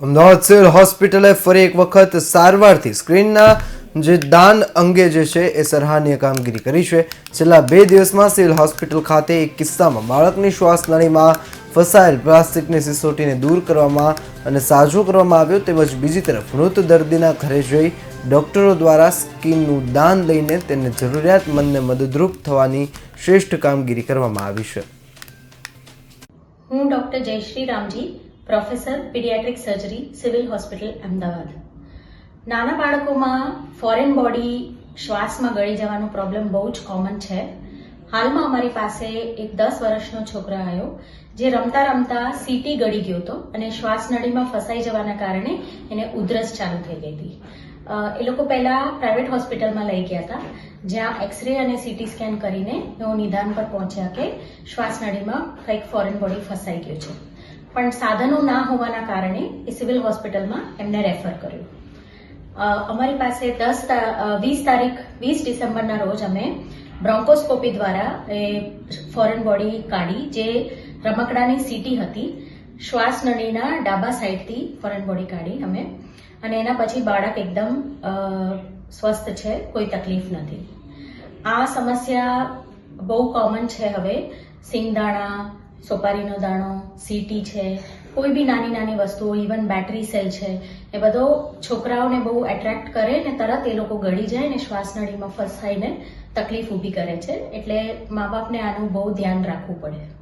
Ahmedabad civil હોસ્પિટલે ફરી એક વખત સારવારથી સ્ક્રીનના જે દાન અંગે જે છે એ સરાહનીય કામગીરી કરી છે. છેલ્લા બે દિવસમાં સિવિલ હોસ્પિટલ ખાતે એક કિસ્સામાં બાળકની શ્વાસ નળીમાં ફસાયેલ પ્લાસ્ટિકની સિસોટીને દૂર કરવામાં અને સાજો કરવામાં આવ્યો તેમજ બીજી તરફ મૃત દર્દીના ઘરે જઈ ડોક્ટરો દ્વારા સ્કીનનું દાન લઈને તેને જરૂરિયાતમંદને મદદરૂપ થવાની શ્રેષ્ઠ કામગીરી કરવામાં આવી છે. હું ડૉક્ટર જયશ્રી Ramji professor, paediatric surgery, civil hospital, Ahmedabad. નાના બાળકોમાં ફોરેન બોડી શ્વાસમાં ગળી જવાનો પ્રોબ્લેમ બહુ જ કોમન છે. હાલમાં અમારી પાસે એક દસ વર્ષનો છોકરો આવ્યો, જે રમતા રમતા સીટી ગળી ગયો હતો અને શ્વાસ નળીમાં ફસાઈ જવાના કારણે એને ઉધરસ ચાલુ થઈ ગઈ હતી. એ લોકો પહેલા પ્રાઇવેટ હોસ્પિટલમાં લઈ ગયા હતા, જ્યાં એક્સરે અને સીટી સ્કેન કરીને એઓ નિદાન પર પહોંચ્યા કે શ્વાસ નળીમાં કંઈક ફોરેન બોડી ફસાઈ ગયું છે. પણ સાધનો ના હોવાના કારણે એ સિવિલ હોસ્પિટલમાં એમને રેફર કર્યું. અમારી પાસે દસ વીસ તારીખ, વીસ ડિસેમ્બરના રોજ અમે બ્રોન્કોસ્કોપી દ્વારા એ ફોરેન બોડી કાઢી, જે રમકડાની સીટી હતી શ્વાસ નળીના ડાબા સાઈડથી ફોરેન બોડી કાઢી અમે. અને એના પછી બાળક એકદમ સ્વસ્થ છે, કોઈ તકલીફ નથી. આ સમસ્યા બહુ કોમન છે હવે. સિંગદાણા સોપારીનો દાણો, સીટી છે, કોઈ બી નાની નાની વસ્તુઓ ઇવન બેટરી સેલ છે, એ બધો છોકરાઓને બહુ એટ્રેક્ટ કરે ને તરત એ લોકો ગળી જાય ને શ્વાસનળીમાં ફસાઈને તકલીફ ઊભી કરે છે. એટલે મા બાપને આનું બહુ ધ્યાન રાખવું પડે.